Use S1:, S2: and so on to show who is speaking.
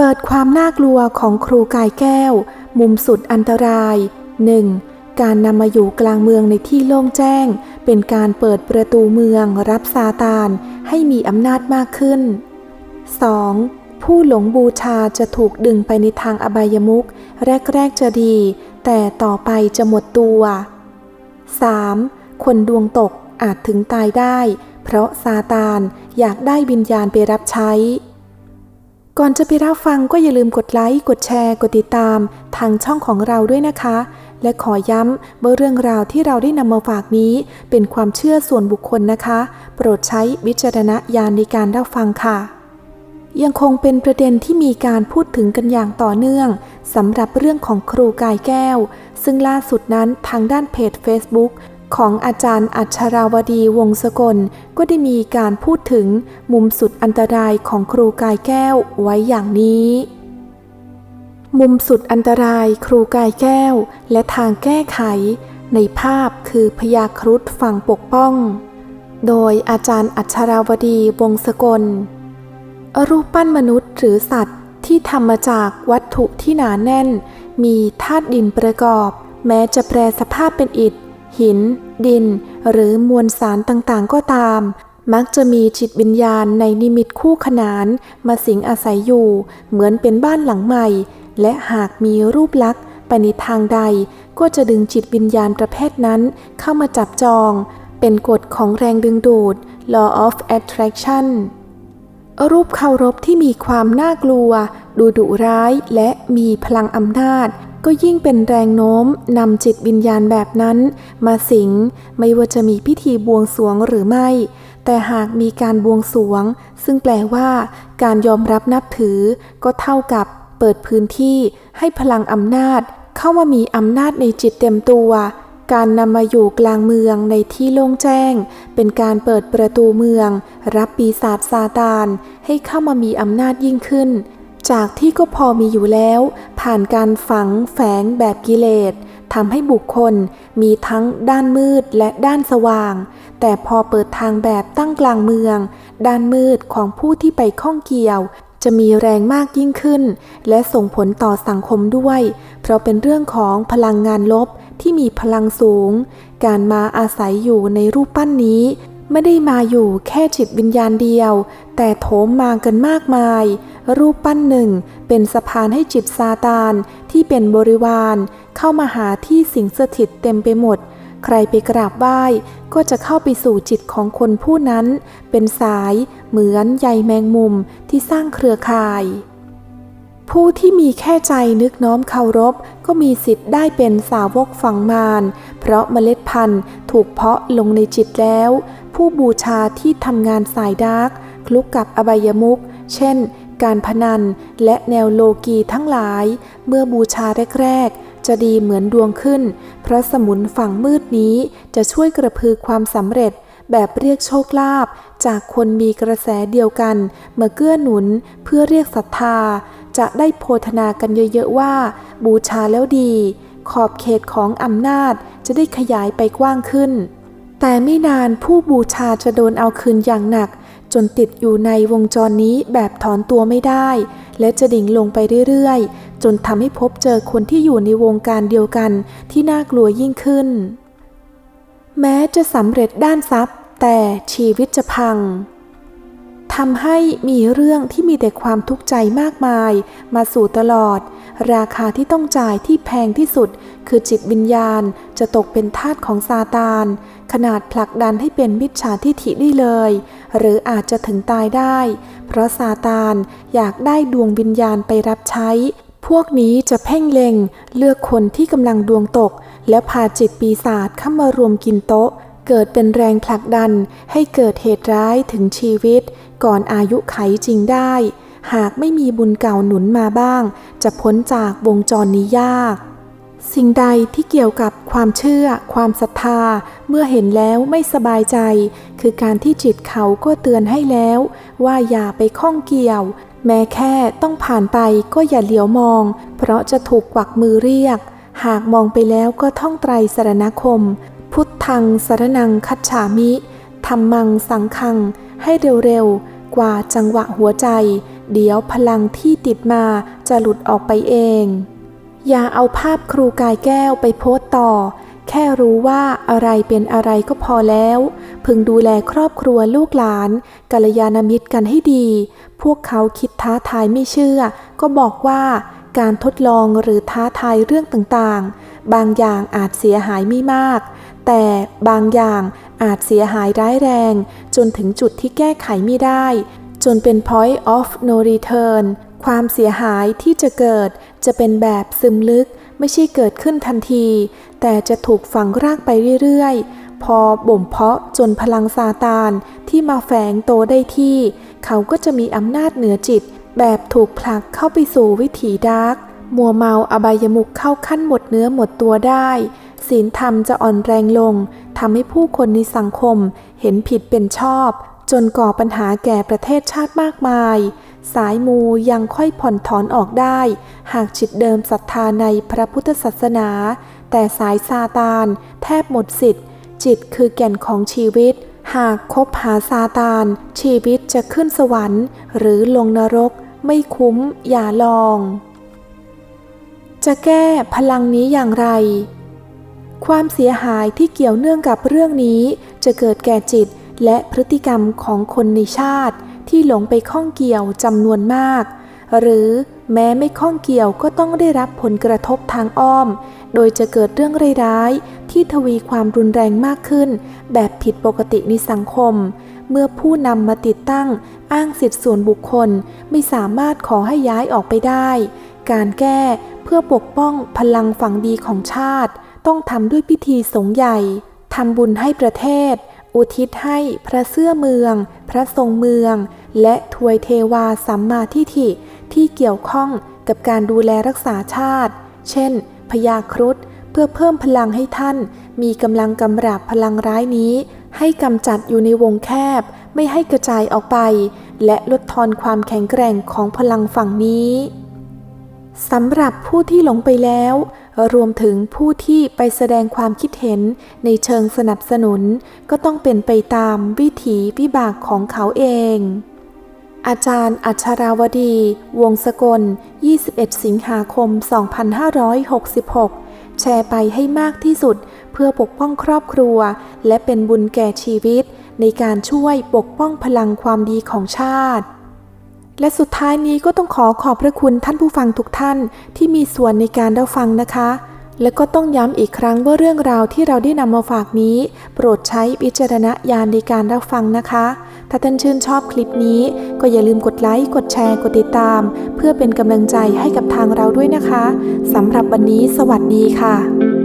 S1: เปิดความน่ากลัวของครูกายแก้ว มุมสุดอันตราย 1. การนำมาอยู่กลางเมืองในที่โล่งแจ้ง เป็นการเปิดประตูเมืองรับซาตานให้มีอำนาจมากขึ้น 2. ผู้หลงบูชาจะถูกดึงไปในทางอบายมุขแรก ๆ จะดี แต่ต่อไปจะหมดตัว 3. คนดวงตกอาจถึงตายได้ เพราะซาตานอยากได้วิญญาณไปรับใช้ ก่อนจะไปรับฟังก็อย่าลืมกดไลค์ กดแชร์ กดติดตาม ทางช่องของเราด้วยนะคะ และขอย้ำว่าเรื่องราวที่เราได้นำมาฝากนี้ เป็นความเชื่อส่วนบุคคลนะคะ โปรดใช้วิจารณญาณในการรับฟังค่ะ ยังคงเป็นประเด็นที่มีการพูดถึงกันอย่างต่อเนื่องสำหรับเรื่องของครูกายแก้ว ซึ่งล่าสุดนั้นทางด้านเพจ Facebook ของอาจารย์อัชราวดีวงศ์สกลก็ได้มีการพูดถึงมุมสุดอันตรายของครูกายแก้วไว้อย่างนี้ มุมสุดอันตรายครูกายแก้วและทางแก้ไข ในภาพคือพยาครุฑฝั่งปกป้อง โดยอาจารย์อัชราวดีวงศ์สกล รูปปั้นมนุษย์หรือสัตว์ที่ทำมาจากวัตถุที่หนาแน่น มีธาตุดินประกอบ แม้จะแปรสภาพเป็นอิฐ หิน ดิน หรือมวลสารต่างๆ ก็ตาม มักจะมีจิตวิญญาณในนิมิตคู่ขนาน มาสิงอาศัยอยู่ เหมือนเป็นบ้านหลังใหม่ และหากมีรูปลักษณ์ไปในทางใด ก็จะดึงจิตวิญญาณประเภทนั้นเข้ามาจับจอง เป็นกฎของแรงดึงดูด law of attraction รูปเคารพที่มีความน่ากลัว ดูดุร้ายและมีพลังอำนาจ ก็ยิ่งเป็นแรงโน้มนำจิตวิญญาณแบบนั้น มาสิงไม่ว่าจะมีพิธีบวงสวงหรือไม่ แต่หากมีการบวงสวง ซึ่งแปลว่าการยอมรับนับถือ ก็เท่ากับเปิดพื้นที่ให้พลังอำนาจ เข้ามามีอำนาจในจิตเต็มตัว การนำมาอยู่กลางเมืองในที่โล่งแจ้ง เป็นการเปิดประตูเมือง รับปีศาจซาตานให้เข้ามามีอำนาจยิ่งขึ้นจากที่ก็พอมีอยู่แล้ว ผ่านการฝังแฝงแบบกิเลสทำให้บุคคลมีทั้งด้านมืดและด้านสว่าง แต่พอเปิดทางแบบตั้งกลางเมือง ด้านมืดของผู้ที่ไปข้องเกี่ยว จะมีแรงมากยิ่งขึ้น และส่งผลต่อสังคมด้วย เพราะเป็นเรื่องของพลังงานลบที่มีพลังสูง การมาอาศัยอยู่ในรูปปั้นนี้ ไม่ได้มาอยู่แค่จิตวิญญาณเดียว แต่โถมมากันมากมาย รูปปั้นหนึ่งเป็นสะพานให้จิตซาตาน ที่เป็นบริวาร เข้ามาหาที่สิงสถิตเต็มไปหมด ใครไปกราบไหว้ก็จะเข้าไปสู่จิตของคนผู้นั้น เป็นสายเหมือนใยแมงมุมที่สร้างเครือข่าย ผู้ที่มีแค่ใจนึกน้อมเคารพ ก็มีสิทธิ์ได้เป็นสาวกฝังมารเพราะเมล็ดพันธุ์ถูกเพาะลงในจิตแล้ว ผู้บูชาที่ทำงานสายดาร์กคลุกกับอบายมุขเช่น การพนันและแนวโลกีทั้งหลาย เมื่อบูชาแรก ๆ จะดีเหมือนดวงขึ้น เพราะสมุนฝั่งมืดนี้จะช่วยกระพือความสำเร็จแบบเรียกโชคลาภจากคนมีกระแสเดียวกันมาเกื้อหนุนเพื่อเรียกศรัทธา จะได้โพธนากันเยอะๆว่า บูชาแล้วดี ขอบเขตของอำนาจจะได้ขยายไปกว้างขึ้น แต่ไม่นานผู้บูชาจะโดนเอาคืนอย่างหนัก จนติดอยู่ในวงจรนี้แบบถอนตัวไม่ได้ และจะดิ่งลงไปเรื่อยๆ จนทำให้พบเจอคนที่อยู่ในวงการเดียวกันที่น่ากลัวยิ่งขึ้น แม้จะสำเร็จด้านทรัพย์ แต่ชีวิตจะพัง ทำให้มีเรื่องที่มีแต่ความทุกข์ใจมากมาย มาสู่ตลอด ราคาที่ต้องจ่ายที่แพงที่สุด คือจิตวิญญาณจะตกเป็นทาสของซาตาน ขนาดผลักดันให้เป็นมิจฉาทิฐิได้เลย หรืออาจจะถึงตายได้ เพราะซาตานอยากได้ดวงวิญญาณไปรับใช้ พวกนี้จะเพ่งเล็ง เลือกคนที่กำลังดวงตก แล้วพาจิตปีศาจเข้ามารวมกินโต๊ะ เกิดเป็นแรงผลักดันให้เกิดเหตุร้ายถึงชีวิต ก่อนอายุไขจริงได้ หากไม่มีบุญเก่าหนุนมาบ้าง จะพ้นจากวงจรนี้ยาก สิ่งใดที่เกี่ยวกับความเชื่อ ความศรัทธา เมื่อเห็นแล้วไม่สบายใจ คือการที่จิตเขาก็เตือนให้แล้ว ว่าอย่าไปข้องเกี่ยว แม้แค่ต้องผ่านไปก็อย่าเหลียวมอง เพราะจะถูกกวักมือเรียก หากมองไปแล้วก็ท่องไตรสรณคม พุทธังสารนังคัจฉามิธรรมังสังคัง ให้เร็วๆ กว่าจังหวะหัวใจ เดี๋ยวพลังที่ติดมาจะหลุดออกไปเอง อย่าเอาภาพครูกายแก้วไปโพสต์ต่อ แค่รู้ว่าอะไรเป็นอะไรก็พอแล้ว พึงดูแลครอบครัวลูกหลานกัลยาณมิตรกันให้ดี พวกเขาคิดท้าทายไม่เชื่อ ก็บอกว่าการทดลองหรือท้าทายเรื่องต่างๆ บางอย่างอาจเสียหายไม่มาก แต่บางอย่างอาจเสียหายร้ายแรง จนถึงจุดที่แก้ไขไม่ได้ จนเป็น point of no return ความเสียหายที่จะเกิดจะเป็นแบบซึมลึกไม่ใช่เกิดขึ้นทันที แต่จะถูกฝังรากไปเรื่อยๆ พอบ่มเพาะจนพลังซาตานที่มาแฝงโตได้ที่ เขาก็จะมีอำนาจเหนือจิต แบบถูกผลักเข้าไปสู่วิถีดาร์กมัวเมาอบายมุขเข้าขั้นหมดเนื้อหมดตัวได้ ศีลธรรมจะอ่อนแรงลงทำให้ผู้คนในสังคมเห็นผิดเป็นชอบ จนก่อปัญหาแก่ประเทศชาติมากมาย สายมูยังค่อยผ่อนถอนออกได้ หากจิตเดิมศรัทธาในพระพุทธศาสนา แต่สายซาตาน แทบหมดสิทธิ์ จิตคือแก่นของชีวิต หากคบหาซาตาน ชีวิตจะขึ้นสวรรค์ หรือลงนรก ไม่คุ้มอย่าลอง จะแก้พลังนี้อย่างไร ความเสียหายที่เกี่ยวเนื่องกับเรื่องนี้จะเกิดแก่จิตและพฤติกรรมของคนในชาติ ที่หลงไปข้องเกี่ยวจำนวนมาก หรือแม้ไม่ข้องเกี่ยวก็ต้องได้รับผลกระทบทางอ้อม โดยจะเกิดเรื่องร้ายๆ ที่ทวีความรุนแรงมากขึ้น แบบผิดปกติในสังคม เมื่อผู้นำมาติดตั้งอ้างสิทธิส่วนบุคคลไม่สามารถขอให้ย้ายออกไปได้ การแก้เพื่อปกป้องพลังฝังดีของชาติ ต้องทำด้วยพิธีสงฆ์ใหญ่ทำบุญให้ประเทศ อุทิศให้พระเสื้อเมือง พระทรงเมือง และทวยเทวาสัมมาทิฏฐิที่เกี่ยวข้องกับการดูแลรักษาชาติ เช่นพญาครุฑเพื่อเพิ่มพลังให้ท่าน มีกำลังกำราบพลังร้ายนี้ ให้กำจัดอยู่ในวงแคบ ไม่ให้กระจายออกไป และลดทอนความแข็งแกร่งของพลังฝั่งนี้ สำหรับผู้ที่หลงไปแล้ว รวมถึงผู้ที่ไปแสดงความคิดเห็นในเชิงสนับสนุน ก็ต้องเป็นไปตามวิถีวิบากของเขาเอง อาจารย์อัชราวดี วงศกล 21 สิงหาคม 2566 แชร์ไปให้มากที่สุด เพื่อปกป้องครอบครัว และเป็นบุญแก่ชีวิต ในการช่วยปกป้องพลังความดีของชาติ และสุดท้ายนี้ก็ต้องขอขอบพระคุณท่านผู้ฟังทุกท่านที่มีส่วนในการรับฟังนะคะ และก็ต้องย้ำอีกครั้งว่าเรื่องราวที่เราได้นำมาฝากนี้ โปรดใช้วิจารณญาณในการรับฟังนะคะ ถ้าท่านชื่นชอบคลิปนี้ก็อย่าลืมกดไลค์ กดแชร์ กดติดตาม เพื่อเป็นกำลังใจให้กับทางเราด้วยนะคะสำหรับวันนี้ สวัสดีค่ะ